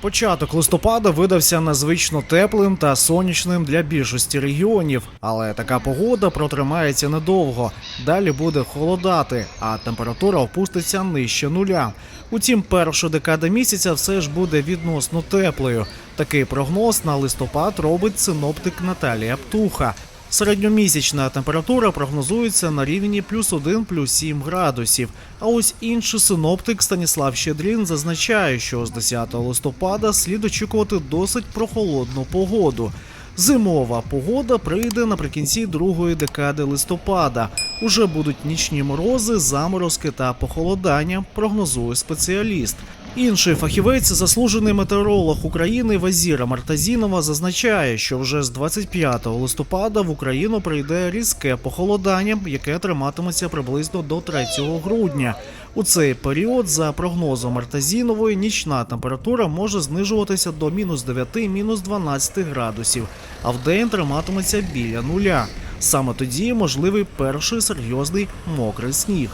Початок листопада видався незвично теплим та сонячним для більшості регіонів, але така погода протримається недовго. Далі буде холодати, а температура опуститься нижче нуля. Утім, перша декада місяця все ж буде відносно теплою. Такий прогноз на листопад робить синоптик Наталія Птуха. Середньомісячна температура прогнозується на рівні плюс 1, плюс 7 градусів. А ось інший синоптик Станіслав Щедрін зазначає, що з 10 листопада слід очікувати досить прохолодну погоду. Зимова погода прийде наприкінці другої декади листопада. Уже будуть нічні морози, заморозки та похолодання, прогнозує спеціаліст. Інший фахівець, заслужений метеоролог України Вазіра Мартазінова, зазначає, що вже з 25 листопада в Україну прийде різке похолодання, яке триматиметься приблизно до 3 грудня. У цей період, за прогнозом Мартазінової, нічна температура може знижуватися до мінус 9, мінус 12 градусів, а вдень триматиметься біля нуля. Саме тоді можливий перший серйозний мокрий сніг.